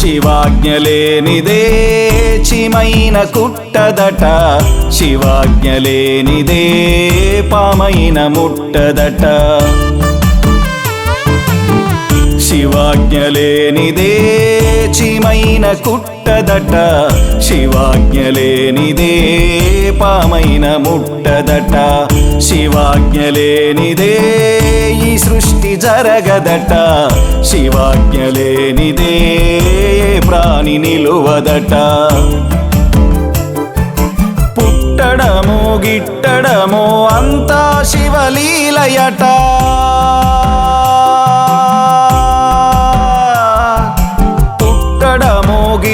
శివాజ్ఞలేనిదే చిమైన కుట్టదట శివాజ్ఞ లేనిదే పామైన ముట్టదట. శివాజ్ఞలేనిదే చిమైన కుట్టదట. శివాజ్ఞలేనిదే పామైన ముట్టదట. శివాజ్ఞలేనిదే ఈ సృష్టి జరగదట. శివాజ్ఞలేనిదే ప్రాణి నిలువదట. పుట్టడము గిట్టడము అంతా శివలీలయట.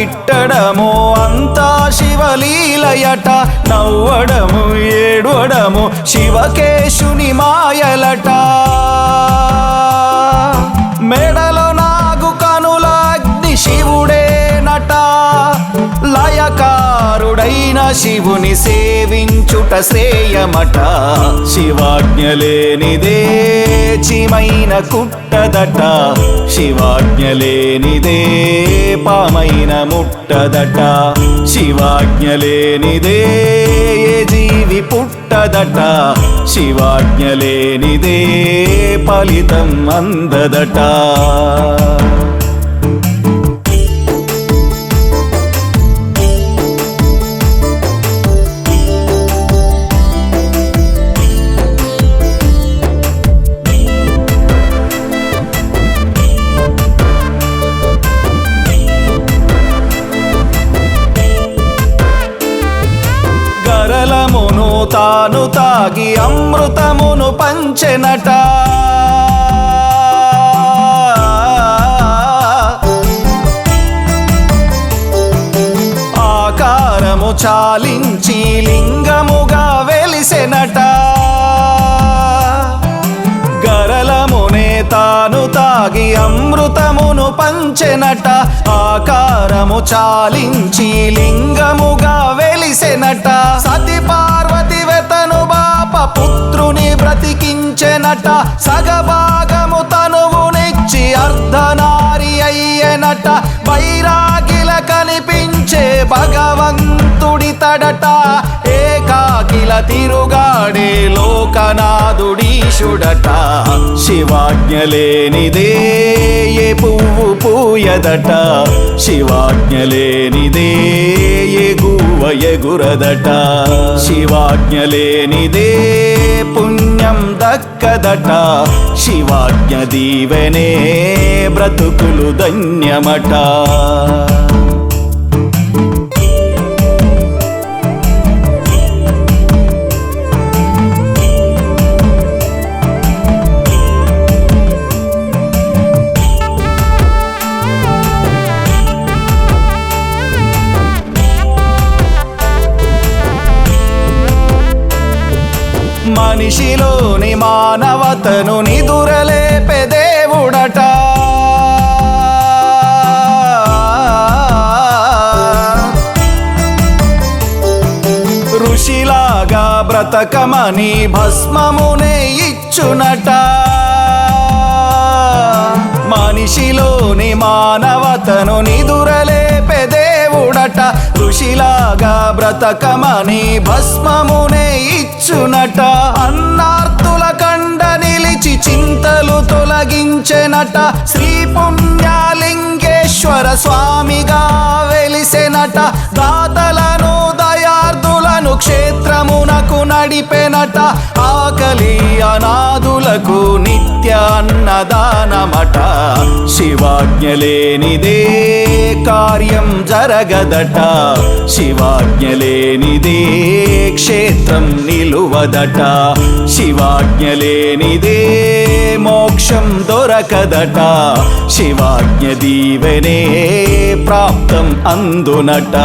పుట్టడము అంతా శివలీలయట. నవ్వడము ఏడవడము శివకేశుని మాయలట. అయిన శివుని సేవించుట శ్రేయమట శివాజ్ఞలేనిదే చిమైన కుట్టదట. శివాజ్ఞలేనిదే పామైన ముట్టదట. శివాజ్ఞలేనిదే ఏ జీవి పుట్టదట. శివాజ్ఞలేనిదే ఫలితం అందదట. తాను తాగి అమృతమును పంచెనట. ఆకారము చాలించి లింగముగా వెలిసెనట. గరలమునే తాను తాగి అమృతమును పంచెనట. ఆకారము చాలించి లింగముగా వెలిసెనట. బ్రతికించెనట సగభాగము తనువునిచ్చి అర్ధనారి అయ్యెనట వైరాగిల కనిపించే భగవంతుడి తడట ఏకాకిల తిరుగాడే లోకనాథుడీశుడట శివాజ్ఞలేనిదే ఏ పువ్వు పూయదట. శివాజ్ఞలేనిదే ఏ గువ్వ ఎగురదట. శివాజ్ఞలేనిదే పుణ్యం దక్కదట. శివాజ్ఞ దీవెనే బ్రతుకులు ధన్యమట. మనిషిలోని మానవతను నిదురలేపే దేవుడట. ఋషిలాగా బ్రతకమని భస్మమునే ఇచ్చునట. మనిషిలోని మానవతను నిదురలే ఇచ్చునట ఋషిలాగా బ్రతకమని భస్మమునే ఇచ్చునట. అన్నార్తుల కండ నిలిచి చింతలు తొలగించెనట శ్రీ పుణ్యలింగేశ్వర స్వామిగా వెలిసెనట. దాతల క్షేత్రమునకు నడిపెనట ఆకలి అనాథులకు నిత్య అన్నదానమట. శివాజ్ఞలేనిదే కార్యం జరగదట. శివాజ్ఞలేనిదే క్షేత్రం నిలువదట. శివాజ్ఞలేనిదే మోక్షం దొరకదట. శివాజ్ఞ దీవెనే ప్రాప్తం అందునట.